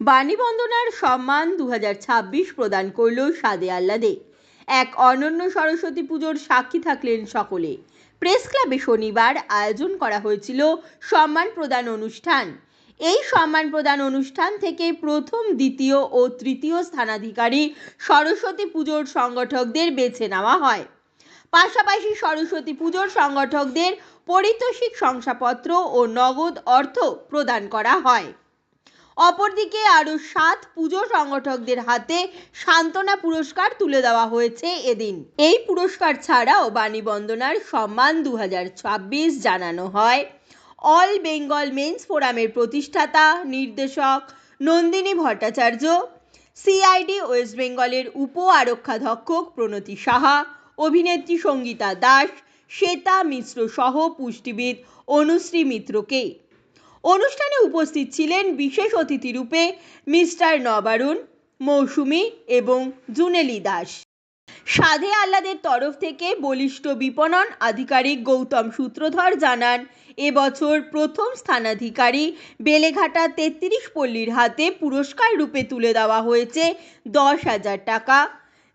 বাণীবন্দনার সম্মান দু হাজার ছাব্বিশ প্রদান করল সাদে আহ্লাদে। এক অনন্য সরস্বতী পুজোর সাক্ষী থাকলেন সকলে। প্রেস ক্লাবে শনিবার আয়োজন করা হয়েছিল সম্মান প্রদান অনুষ্ঠান। এই সম্মান প্রদান অনুষ্ঠান থেকে প্রথম, দ্বিতীয় ও তৃতীয় স্থানাধিকারী সরস্বতী পুজোর সংগঠকদের বেছে নেওয়া হয়। পাশাপাশি সরস্বতী পুজোর সংগঠকদের পারিতোষিক শংসাপত্র ও নগদ অর্থ প্রদান করা হয়। অপরদিকে আরও সাত পুজো সংগঠকদের হাতে সান্ত্বনা পুরস্কার তুলে দেওয়া হয়েছে এদিন। এই পুরস্কার ছাড়াও বাণী বন্দনার সম্মান দু হাজার ছাব্বিশ জানানো হয়। অল বেঙ্গল মেন্স ফোরামের প্রতিষ্ঠাতা, নির্দেশক নন্দিনী ভট্টাচার্য, সিআইডি ওয়েস্ট বেঙ্গলের উপ আরক্ষাধ্যক্ষক প্রণতি সাহা, অভিনেত্রী সঙ্গীতা দাস, শ্বেতা মিশ্র সহ পুষ্টিবিদ অনুশ্রী মিত্রকে। অনুষ্ঠানে উপস্থিত ছিলেন বিশেষ অতিথি রূপে মিস্টার নবারুণ, মৌসুমী এবং জুনেলি দাস। সাধে আহ্লাদের তরফ থেকে বলিষ্ঠ বিপণন আধিকারিক গৌতম সূত্রধর জানান, এবছর প্রথম স্থানাধিকারী বেলেঘাটা তেত্রিশ পল্লীর হাতে পুরস্কার রূপে তুলে দেওয়া হয়েছে দশ হাজার টাকা।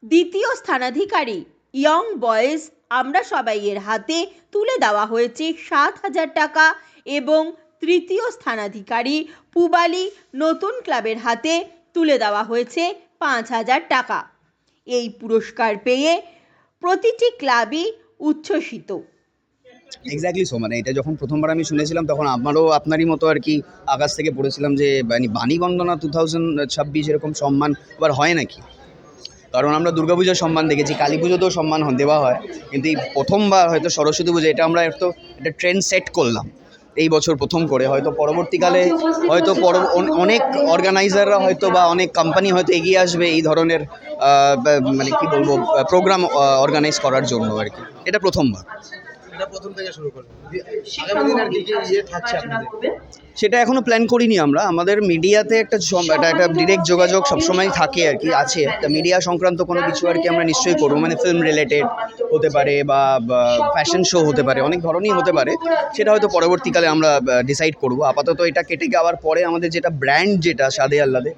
দ্বিতীয় স্থানাধিকারী ইয়ং বয়েজ আমরা সবাই এর হাতে তুলে দেওয়া হয়েছে সাত হাজার টাকা এবং তৃতীয় স্থানাধিকারী পুবালি নতুন ক্লাবের হাতে তুলে দেওয়া হয়েছে পাঁচ হাজার টাকা। এই পুরস্কার পেয়ে প্রতিটি ক্লাবই উচ্ছ্বসিত। এক্স্যাক্টলি সো মানে এটা যখন প্রথমবার আমি শুনেছিলাম, তখন আমারও আপনারই মতো আর কি আকাশ থেকে পড়েছিলাম যে বাণী বাণীবন্দনা টু থাউজেন্ড ছাব্বিশ এরকম সম্মান আবার হয় নাকি? কারণ আমরা দুর্গাপুজোর সম্মান দেখেছি কালী পুজোতেও সম্মান দেওয়া হয়। কিন্তু এই প্রথমবার হয়তো সরস্বতী পুজো, এটা আমরা একটু একটা ট্রেন্ড সেট করলাম। এই বছর প্রথম করে। হয়তো পরবর্তীকালে হয়তো পর অন- অনেক অর্গানাইজাররা হয়তো বা অনেক কোম্পানি হয়তো এগিয়ে আসবে এই ধরনের মানে কি বলব প্রোগ্রাম অর্গানাইজ করার জন্য আর কি। এটা প্রথমবার। এটা প্রথম থেকে শুরু করবেন আগামী দিন আর কি কি ইয়ে থাকছে আপনাদের। সেটা এখনও প্ল্যান করিনি আমরা। আমাদের মিডিয়াতে একটা একটা একটা ডিরেক্ট যোগাযোগ সবসময় থাকে আর কি আছে। তা মিডিয়া সংক্রান্ত কোনো কিছু আর কি আমরা নিশ্চয়ই করব। মানে ফিল্ম রিলেটেড হতে পারে বা ফ্যাশন শো হতে পারে অনেক ধরনেরই হতে পারে। সেটা হয়তো পরবর্তীকালে আমরা ডিসাইড করব। আপাতত এটা কেটে যাওয়ার পরে আমাদের যেটা ব্র্যান্ড যেটা সাদে আল্লাদে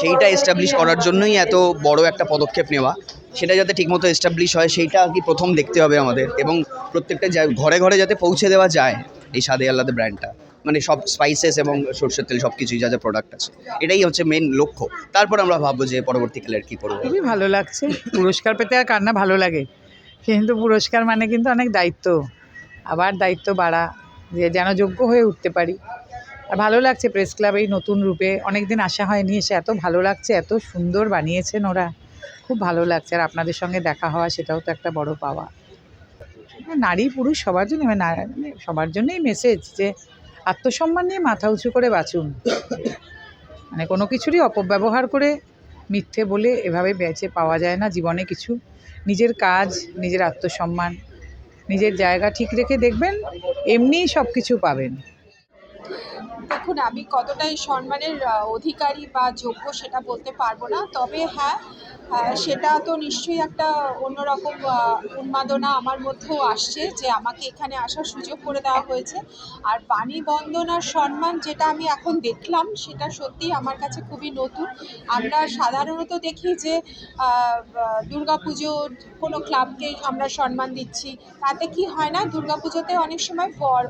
সেইটা এস্টাবলিশ করার জন্যই এত বড় একটা পদক্ষেপ নেওয়া। সেটা যাতে ঠিকমতো এস্টাবলিশ হয়, সেইটা আর কি প্রথম দেখতে হবে আমাদের। এবং প্রত্যেকটা ঘরে ঘরে যাতে পৌঁছে দেওয়া যায় এই সাদে আহ্লাদে ব্র্যান্ডটা মানে সব স্পাইসেস এবং সর্ষের তেল সব কিছুই যা যা প্রোডাক্ট আছে, এটাই হচ্ছে মেন লক্ষ্য। তারপর আমরা ভাববো যে পরবর্তীকালে আর কী করব খুবই ভালো লাগছে। পুরস্কার পেতে আর কার না ভালো লাগে। কিন্তু পুরস্কার মানে কিন্তু অনেক দায়িত্ব। আবার দায়িত্ব বাড়া, যে যেন যোগ্য হয়ে উঠতে পারি। আর ভালো লাগছে প্রেস ক্লাব এই নতুন রূপে। অনেক দিন আসা হয়নি, এসে এত ভালো লাগছে, এত সুন্দর বানিয়েছেন ওরা। খুব ভালো লাগছে আর আপনাদের সঙ্গে দেখা হওয়া সেটাও তো একটা বড় পাওয়া। নারী পুরুষ সবার জন্য মানে মানে সবার জন্যই মেসেজ যে আত্মসম্মান নিয়ে মাথা উঁচু করে বাঁচুন। মানে কোনো কিছুরই অপব্যবহার করে মিথ্যে বলে এভাবে বেঁচে পাওয়া যায় না জীবনে কিছু। নিজের কাজ, নিজের আত্মসম্মান, নিজের জায়গা ঠিক রেখে দেখবেন, এমনিই সব কিছু পাবেন। দেখুন, আমি কতটাই সম্মানের অধিকারী বা যোগ্য সেটা বলতে পারব না। তবে হ্যাঁ সেটা তো নিশ্চয়ই একটা অন্যরকম উন্মাদনা আমার মধ্যেও আসছে যে আমাকে এখানে আসার সুযোগ করে দেওয়া হয়েছে। আর বাণী বন্দনার সম্মান যেটা আমি এখন দেখলাম, সেটা সত্যি আমার কাছে খুবই নতুন। আমরা সাধারণত দেখি যে দুর্গা পুজো কোনো ক্লাবকে আমরা সম্মান দিচ্ছি। তাতে কি হয় না, দুর্গা পুজোতে অনেক সময় বড়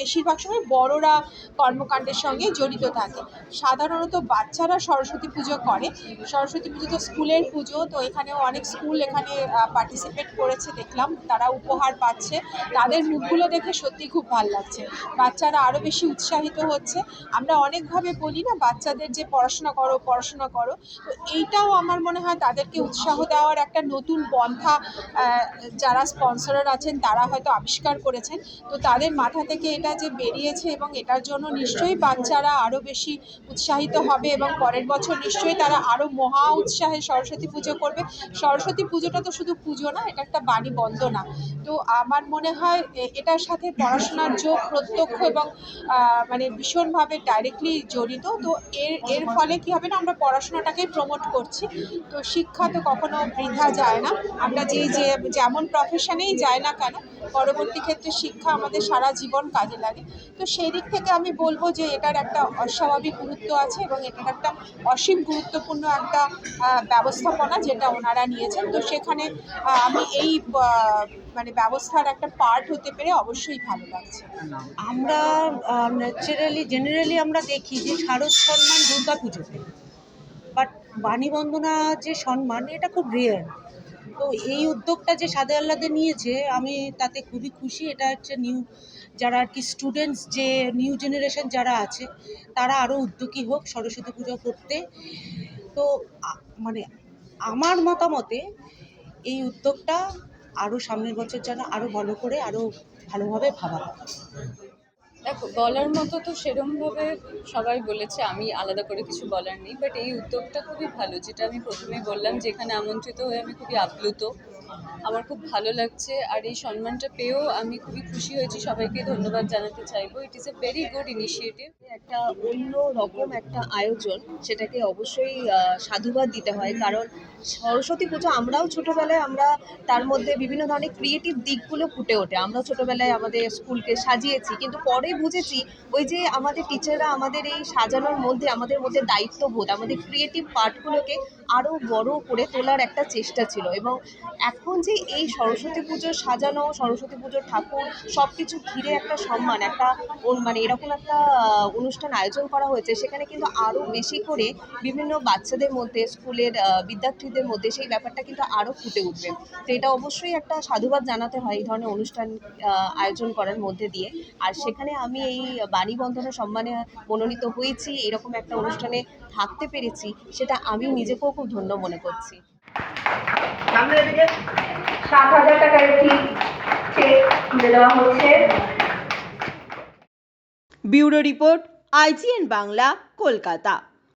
বেশিরভাগ সময় বড়রা কর্মকাণ্ডের সঙ্গে জড়িত থাকে। সাধারণত বাচ্চারা সরস্বতী পুজো করে। সরস্বতী পুজো তো স্কুলের পুজো, তো এখানেও অনেক স্কুল এখানে পার্টিসিপেট করেছে, দেখলাম। তারা উপহার পাচ্ছে। তাদের মুখগুলো দেখে সত্যি খুব ভালো লাগছে। বাচ্চারা আরও বেশি উৎসাহিত হচ্ছে। আমরা অনেকভাবে বলি না, বাচ্চাদের যে পড়াশোনা করো পড়াশোনা করো। তো এইটাও আমার মনে হয় তাদেরকে উৎসাহ দেওয়ার একটা নতুন পন্থা যারা স্পন্সরার আছেন, তারা হয়তো আবিষ্কার করেছেন। তো তাদের মাথা থেকে এটা যে বেরিয়েছে এবং এটার জন্য নিশ্চয়ই বাচ্চারা আরও বেশি উৎসাহিত হবে এবং পরের বছর নিশ্চয়ই তারা আরও মহা উৎসাহে সরস্বতী পুজো করবে। সরস্বতী পুজোটা তো শুধু পুজো না, এটা একটা বাণী বন্দনা। তো আমার মনে হয় এটার সাথে পড়াশোনার যোগ প্রত্যক্ষ এবং মানে ভীষণভাবে ডাইরেক্টলি জড়িত। তো এর এর ফলে কি হবে না, আমরা পড়াশোনাটাকেই প্রমোট করছি। তো শিক্ষা তো কখনো বৃথা যায় না। আমরা যে যেমন প্রফেশনেই যাই না কেন, পরবর্তী ক্ষেত্রে শিক্ষা আমাদের সারা জীবন কাজে কাজে লাগে। তো সেই দিক থেকে আমি বলব যে এটার একটা অস্বাভাবিক গুরুত্ব আছে এবং এটার একটা অসীম গুরুত্বপূর্ণ একটা ব্যবস্থাপনা যেটা ওনারা নিয়েছেন। তো সেখানে আমি এই মানে ব্যবস্থার একটা পার্ট হতে পেরে অবশ্যই ভালো লাগছে। আমরা ন্যাচারালি জেনারেলি আমরা দেখি যে শারদ সম্মান দুর্গা পুজোতে বাট বাণী বন্দনা যে সম্মান এটা খুব রেয়ার তো এই উদ্যোগটা যে সাদে আল্লাদে নিয়েছে, আমি তাতে খুবই খুশি। এটা হচ্ছে নিউ যারা আর কি স্টুডেন্টস যে নিউ জেনারেশন যারা আছে, তারা আরও উদ্যোগী হোক সরস্বতী পুজো করতে। তো মানে আমার মতামতে এই উদ্যোগটা আরও সামনের বছর যেন আরও ভালো করে আরও ভালোভাবে ভাবা। দেখো, বলার মতো তো সেরমভাবে সবাই বলেছে, আমি আলাদা করে কিছু বলার নেই বাট এই উদ্যোগটা খুবই ভালো, যেটা আমি প্রথমেই বললাম যে এখানে আমন্ত্রিত হয়ে আমি খুবই আপ্লুত। আমার খুব ভালো লাগছে আর এই সম্মানটা পেয়েও আমি খুবই খুশি হয়েছি। সবাইকে ধন্যবাদ জানাতে চাইব। It is a very good initiative একটা অন্য রকম একটা আয়োজন, সেটাকে অবশ্যই সাধুবাদ দিতে হয়। কারণ সরস্বতী পুজো আমরাও ছোটবেলায় আমরা তার মধ্যে বিভিন্ন ধরনের ক্রিয়েটিভ দিকগুলো ফুটে ওঠে। আমরাও ছোটবেলায় আমাদের স্কুলকে সাজিয়েছি, কিন্তু পরে বুঝেছি ওই যে আমাদের টিচাররা আমাদের এই সাজানোর মধ্যে, আমাদের মধ্যে দায়িত্ববোধ, আমাদের ক্রিয়েটিভ পার্টগুলোকে আরও বড় করে তোলার একটা চেষ্টা ছিল। এবং এখন যে এই সরস্বতী পুজোর সাজানো, সরস্বতী পুজোর ঠাকুর সব কিছু ঘিরে একটা সম্মান, একটা মানে এরকম একটা অনুষ্ঠান আয়োজন করা হয়েছে। সেখানে কিন্তু আরও বেশি করে বিভিন্ন বাচ্চাদের মধ্যে, স্কুলের বিদ্যার্থীদের মধ্যে সেই ব্যাপারটা কিন্তু আরও ফুটে উঠবে। তো এটা অবশ্যই একটা সাধুবাদ জানাতে হয় এই ধরনের অনুষ্ঠান আয়োজন করার মধ্যে দিয়ে। আর সেখানে আমি এই বাণী বন্ধনা সম্মানে মনোনীত হয়েছি, এরকম একটা অনুষ্ঠানে থাকতে পেরেছি, সেটা আমি নিজেকেও খুব ধন্য মনে করছি। সাত হাজার টাকার একটি চেক তুলে দেওয়া হচ্ছে। Bureau report IGN Bangla Kolkata.